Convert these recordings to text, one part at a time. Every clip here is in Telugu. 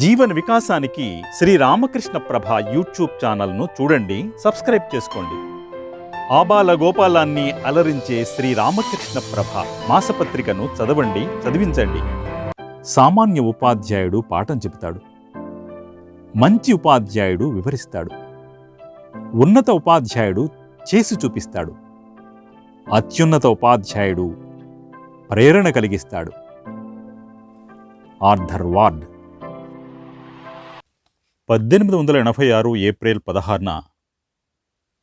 జీవన వికాసానికి శ్రీ రామకృష్ణ ప్రభ యూట్యూబ్ ఛానల్ను చూడండి సబ్స్క్రైబ్ చేసుకోండి. ఆబాల గోపాలాన్ని అలరించే శ్రీ రామకృష్ణ ప్రభ మాసపత్రికను చదవండి చదివించండి. సామాన్య ఉపాధ్యాయుడు పాఠం చెబుతాడు. మంచి ఉపాధ్యాయుడు వివరిస్తాడు. ఉన్నత ఉపాధ్యాయుడు చేసి చూపిస్తాడు. అత్యున్నత ఉపాధ్యాయుడు ప్రేరణ కలిగిస్తాడు. ఆర్థర్ వార్డ్ పద్దెనిమిది వందల ఎనభై ఆరు ఏప్రిల్ పదహారున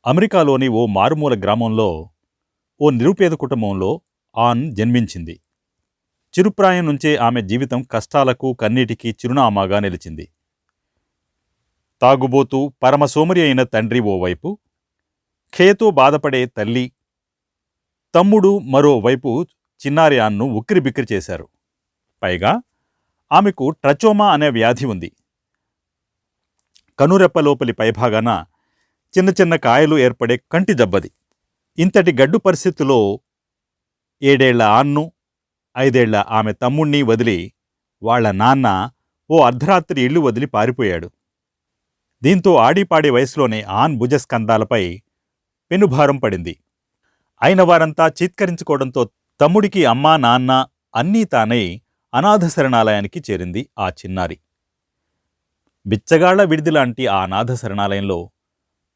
అమెరికాలోని ఓ మారుమూల గ్రామంలో ఓ నిరుపేద కుటుంబంలో ఆన్ జన్మించింది. చిరుప్రాయం నుంచే ఆమె జీవితం కష్టాలకు కన్నీటికి చిరునామాగా నిలిచింది. తాగుబోతూ పరమసోమరి అయిన తండ్రి ఓవైపు ఖేతో బాధపడే తల్లి తమ్ముడు మరోవైపు చిన్నారి ఆన్ను ఉక్కిరిబిక్కిరి చేశారు. పైగా ఆమెకు ట్రచోమా అనే వ్యాధి ఉంది. కనురెప్ప లోపలి పైభాగాన చిన్న చిన్న కాయలు ఏర్పడే కంటి జబ్బది. ఇంతటి గడ్డు పరిస్థితిలో ఏడేళ్ళ ఆన్ను ఐదేళ్ళ ఆమె తమ్ముణ్ణి వదిలి వాళ్ళ నాన్న ఓ అర్ధరాత్రి ఇల్లు వదిలి పారిపోయాడు. దీంతో ఆడిపాడి వయసులోనే ఆన్ భుజస్కంధాలపై పెనుభారం పడింది. అయిన వారంతా చీత్కరించుకోవడంతో తమ్ముడికి అమ్మా నాన్న అన్నీ తానై అనాథ శరణాలయానికి చేరింది ఆ చిన్నారి. బిచ్చగాళ్ళ విడిదిలాంటి ఆ అనాథ శరణాలయంలో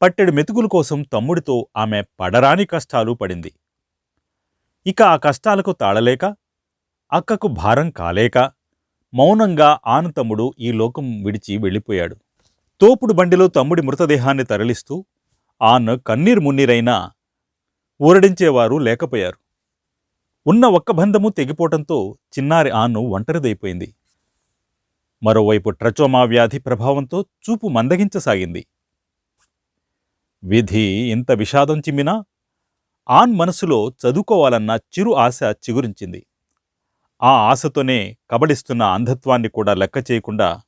పట్టెడు మెతుకుల కోసం తమ్ముడితో ఆమె పడరాని కష్టాలు పడింది. ఇక ఆ కష్టాలకు తాళలేక అక్కకు భారం కాలేక మౌనంగా ఆను తమ్ముడు ఈ లోకం విడిచి వెళ్ళిపోయాడు. తోపుడు బండిలో తమ్ముడి మృతదేహాన్ని తరలిస్తూ ఆన్ కన్నీరు మున్నీరైనా ఊరడించేవారు లేకపోయారు. ఉన్న ఒక్క బంధము తెగిపోవటంతో చిన్నారి ఆను ఒంటరిదైపోయింది. మరోవైపు ట్రచోమా వ్యాధి ప్రభావంతో చూపు మందగించసాగింది. విధి ఇంత విషాదం చిమ్మినా ఆన్ మనసులో చదువుకోవాలన్న చిరు ఆశ చిగురించింది. ఆ ఆశతోనే కబడిస్తున్న అంధత్వాన్ని కూడా లెక్క చేయకుండా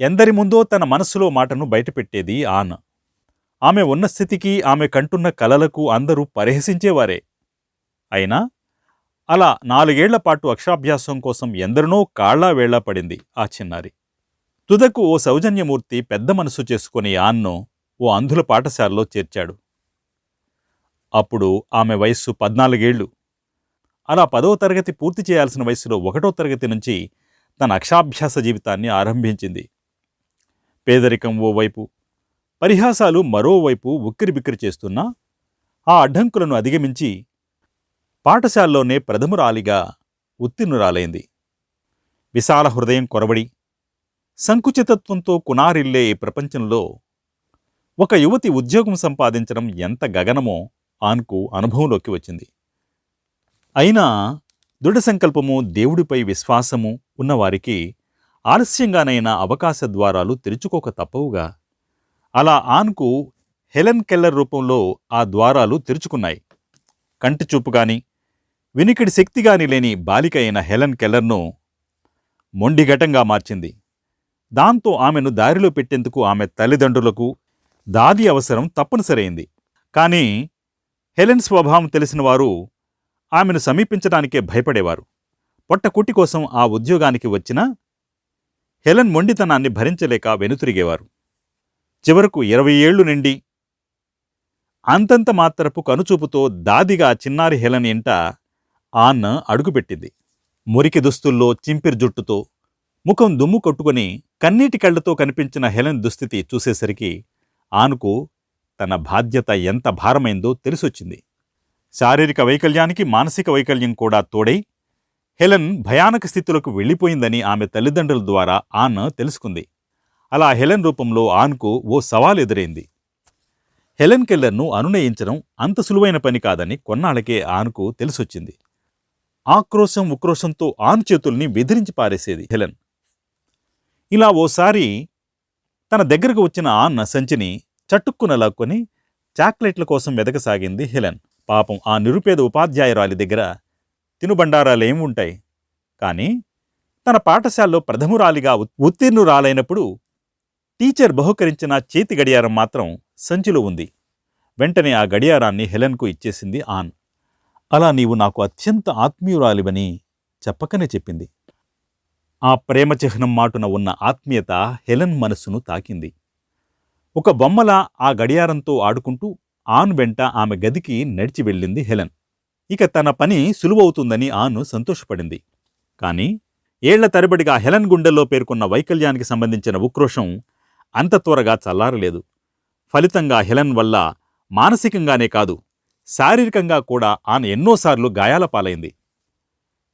ఎందరి ముందో తన మనసులో మాటను బయటపెట్టేది ఆన్. ఆమె ఉన్న స్థితికి ఆమె కంటున్న కలలకు అందరూ పరిహసించేవారే. అయినా అలా నాలుగేళ్ళ పాటు అక్షరాభ్యాసం కోసం ఎందరినో కాళ్ళా వేళ్ళా పడింది ఆ చిన్నారి. తుదకు ఓ సౌజన్యమూర్తి పెద్ద మనసు చేసుకుని ఆన్ను ఓ అంధుల పాఠశాలలో చేర్చాడు. అప్పుడు ఆమె వయస్సు పద్నాలుగేళ్ళు. అలా పదో తరగతి పూర్తి చేయాల్సిన వయసులో ఒకటో తరగతి నుంచి తన అక్షాభ్యాస జీవితాన్ని ఆరంభించింది. పేదరికం ఓవైపు పరిహాసాలు మరోవైపు ఉక్కిరిబిక్కిరి చేస్తున్నా ఆ అడ్డంకులను అధిగమించి పాఠశాలలోనే ప్రథమురాలిగా ఉత్తీర్ణురాలైంది. విశాల హృదయం కొరబడి సంకుచితత్వంతో కునారిల్లే ఈ ప్రపంచంలో ఒక యువతి ఉద్యోగం సంపాదించడం ఎంత గగనమో ఆన్కు అనుభవంలోకి వచ్చింది. అయినా దృఢ సంకల్పము దేవుడిపై విశ్వాసము ఉన్నవారికి ఆలస్యంగానైనా అవకాశ ద్వారాలు తెరుచుకోక తప్పవుగా. అలా ఆన్కు హెలెన్ కెల్లర్ రూపంలో ఆ ద్వారాలు తెరుచుకున్నాయి. కంటి చూపు కానీ వినికిడి శక్తిగాని లేని బాలిక అయిన హెలెన్ కెల్లర్ను మొండిఘటంగా మార్చింది. దాంతో ఆమెను దారిలో పెట్టేందుకు ఆమె తల్లిదండ్రులకు దాది అవసరం తప్పనిసరైంది. కానీ హెలెన్ స్వభావం తెలిసిన వారు ఆమెను సమీపించడానికే భయపడేవారు. పొట్టకుట్టి కోసం ఆ ఉద్యోగానికి వచ్చినా హెలెన్ మొండితనాన్ని భరించలేక వెనుతిరిగేవారు. చివరకు ఇరవై ఏళ్ళు నిండి అంతంత మాత్రపు కనుచూపుతో దాదిగా చిన్నారి హెలెన్ ఇంట ఆన్ అడుగుపెట్టింది. మురికి దుస్తుల్లో చింపిరి జుట్టుతో ముఖం దుమ్ము కొట్టుకుని కన్నీటి కళ్ళతో కనిపించిన హెలెన్ దుస్థితి చూసేసరికి ఆనుకు తన బాధ్యత ఎంత భారమైందో తెలిసొచ్చింది. శారీరక వైకల్యానికి మానసిక వైకల్యం కూడా తోడై హెలెన్ భయానక స్థితిలోకి వెళ్ళిపోయిందని ఆమె తల్లిదండ్రుల ద్వారా ఆన్ తెలుసుకుంది. అలా హెలెన్ రూపంలో ఆన్కు ఓ సవాల్ ఎదురైంది. హెలెన్ కెల్లర్ను అనునయించడం అంత సులువైన పని కాదని కొన్నాళ్ళకే ఆన్కు తెలిసొచ్చింది. ఆక్రోశం ఉక్రోశంతో ఆన్ చేతుల్ని బెదిరించి పారేసేది హెలెన్. ఇలా ఓసారి తన దగ్గరకు వచ్చిన ఆన్న సంచిని చట్టుక్కున లాక్కొని చాక్లెట్ల కోసం వెదకసాగింది హెలెన్. పాపం ఆ నిరుపేద ఉపాధ్యాయురాలి దగ్గర తినుబండారాలేం ఉంటాయి. కానీ తన పాఠశాలలో ప్రథమురాలిగా ఉత్తీర్ణురాలైనప్పుడు టీచర్ బహుకరించిన చేతి గడియారం మాత్రం సంచిలో ఉంది. వెంటనే ఆ గడియారాన్ని హెలెన్కు ఇచ్చేసింది ఆన్. అలా నీవు నాకు అత్యంత ఆత్మీయురాలివని చెప్పకనే చెప్పింది. ఆ ప్రేమ చిహ్నం మాటున ఉన్న ఆత్మీయత హెలెన్ మనస్సును తాకింది. ఒక బొమ్మలా ఆ గడియారంతో ఆడుకుంటూ ఆన్ వెంట ఆమె గదికి నడిచి వెళ్ళింది హెలెన్. ఇక తన పని సులువవుతుందని ఆను సంతోషపడింది. కాని ఏళ్ళ తరబడిగా హెలెన్ గుండెల్లో పేర్కొన్న వైకల్యానికి సంబంధించిన ఉక్రోషం అంత త్వరగా చల్లారలేదు. ఫలితంగా హెలెన్ వల్ల మానసికంగానే కాదు శారీరకంగా కూడా ఆన్ ఎన్నోసార్లు గాయాల పాలైంది.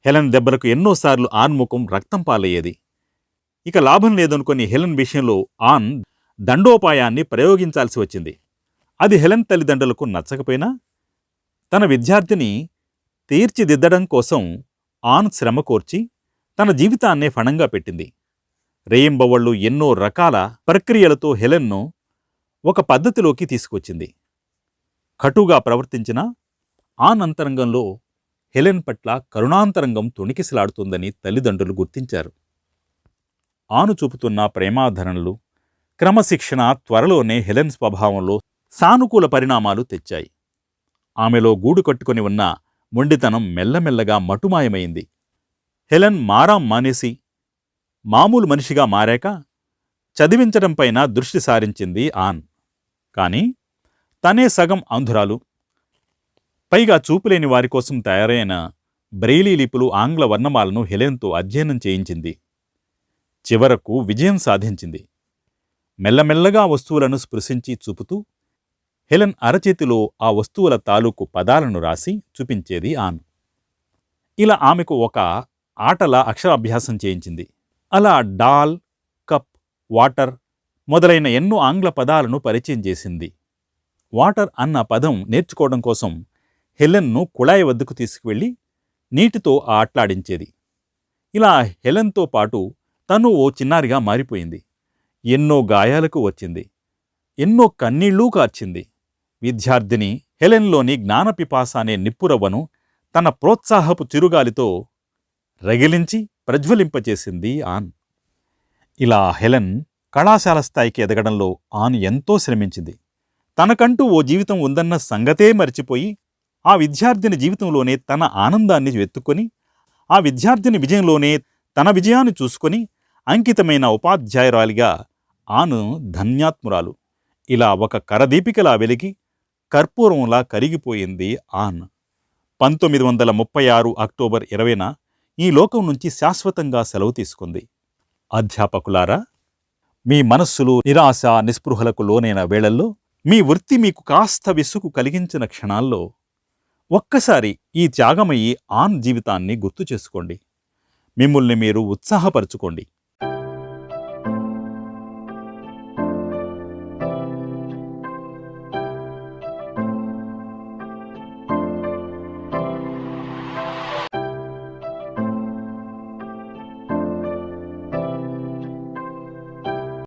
హెలెన్ దెబ్బలకు ఎన్నోసార్లు ఆన్ ముఖం రక్తం పాలయ్యేది. ఇక లాభం లేదనుకుని హెలెన్ విషయంలో ఆన్ దండోపాయాన్ని ప్రయోగించాల్సి వచ్చింది. అది హెలెన్ తల్లిదండ్రులకు నచ్చకపోయినా తన విద్యార్థిని తీర్చిదిద్దడం కోసం ఆన్ శ్రమ కోర్చి తన జీవితాన్నే ఫణంగా పెట్టింది. రేయింబవళ్ళు ఎన్నో రకాల ప్రక్రియలతో హెలెన్ను ఒక పద్ధతిలోకి తీసుకొచ్చింది. కటుగా ప్రవర్తించిన ఆన్ అంతరంగంలో హెలెన్ పట్ల కరుణాంతరంగం తొణికిసలాడుతుందని తల్లిదండ్రులు గుర్తించారు. ఆను చూపుతున్న ప్రేమాధరణలు క్రమశిక్షణ త్వరలోనే హెలెన్ స్వభావంలో సానుకూల పరిణామాలు తెచ్చాయి. ఆమెలో గూడు కట్టుకొని ఉన్న మొండితనం మెల్లమెల్లగా మటుమాయమైంది. హెలెన్ మారాం మానేసి మామూలు మనిషిగా మారాక చదివించడంపైన దృష్టి సారించింది ఆన్. కాని తనే సగం అంధురాలు. పైగా చూపులేని వారి కోసం తయారైన బ్రెయిలీ లిపులు ఆంగ్ల వర్ణమాలను హెలెన్తో అధ్యయనం చేయించింది. చివరకు విజయం సాధించింది. మెల్లమెల్లగా వస్తువులను స్పృశించి చూపుతూ హెలెన్ అరచేతిలో ఆ వస్తువుల తాలూకు పదాలను రాసి చూపించేది ఆన్ ఇలా ఆమెకు ఒక ఆటల అక్షరాభ్యాసం చేయించింది. అలా డాల్ కప్ వాటర్ మొదలైన ఎన్నో ఆంగ్ల పదాలను పరిచయం చేసింది. వాటర్ అన్న పదం నేర్చుకోవడం కోసం హెలెన్ను కుళాయి వద్దకు తీసుకువెళ్ళి నీటితో ఆట్లాడించేది. ఇలా హెలెన్తో పాటు తను ఓ చిన్నారిగా మారిపోయింది. ఎన్నో గాయాలకు వచ్చింది. ఎన్నో కన్నీళ్ళూ కార్చింది. విద్యార్థిని హెలెన్లోని జ్ఞానపిపాస అనే నిప్పురవ్వను తన ప్రోత్సాహపు చిరుగాలితో రగిలించి ప్రజ్వలింపచేసింది ఆన్. ఇలా హెలెన్ కళాశాల స్థాయికి ఎదగడంలో ఆన్ ఎంతో శ్రమించింది. తనకంటూ ఓ జీవితం ఉందన్న సంగతే మరిచిపోయి ఆ విద్యార్థిని జీవితంలోనే తన ఆనందాన్ని వెతుక్కొని ఆ విద్యార్థిని విజయంలోనే తన విజయాన్ని చూసుకొని అంకితమైన ఉపాధ్యాయురాలిగా ఆను ధన్యాత్మురాలు. ఇలా ఒక కరదీపికలా వెలిగి కర్పూరంలా కరిగిపోయింది ఆన్. పంతొమ్మిది వందల ముప్పై ఆరు అక్టోబర్ ఇరవైన ఈ లోకం నుంచి శాశ్వతంగా సెలవు తీసుకుంది. అధ్యాపకులారా మీ మనస్సులు నిరాశ నిస్పృహలకు లోనైన వేళల్లో మీ వృత్తి మీకు కాస్త విసుగు కలిగించిన క్షణాల్లో ఒక్కసారి ఈ త్యాగమయ్యి ఆన్ జీవితాన్ని గుర్తు చేసుకోండి. మిమ్మల్ని మీరు ఉత్సాహపరచుకోండి.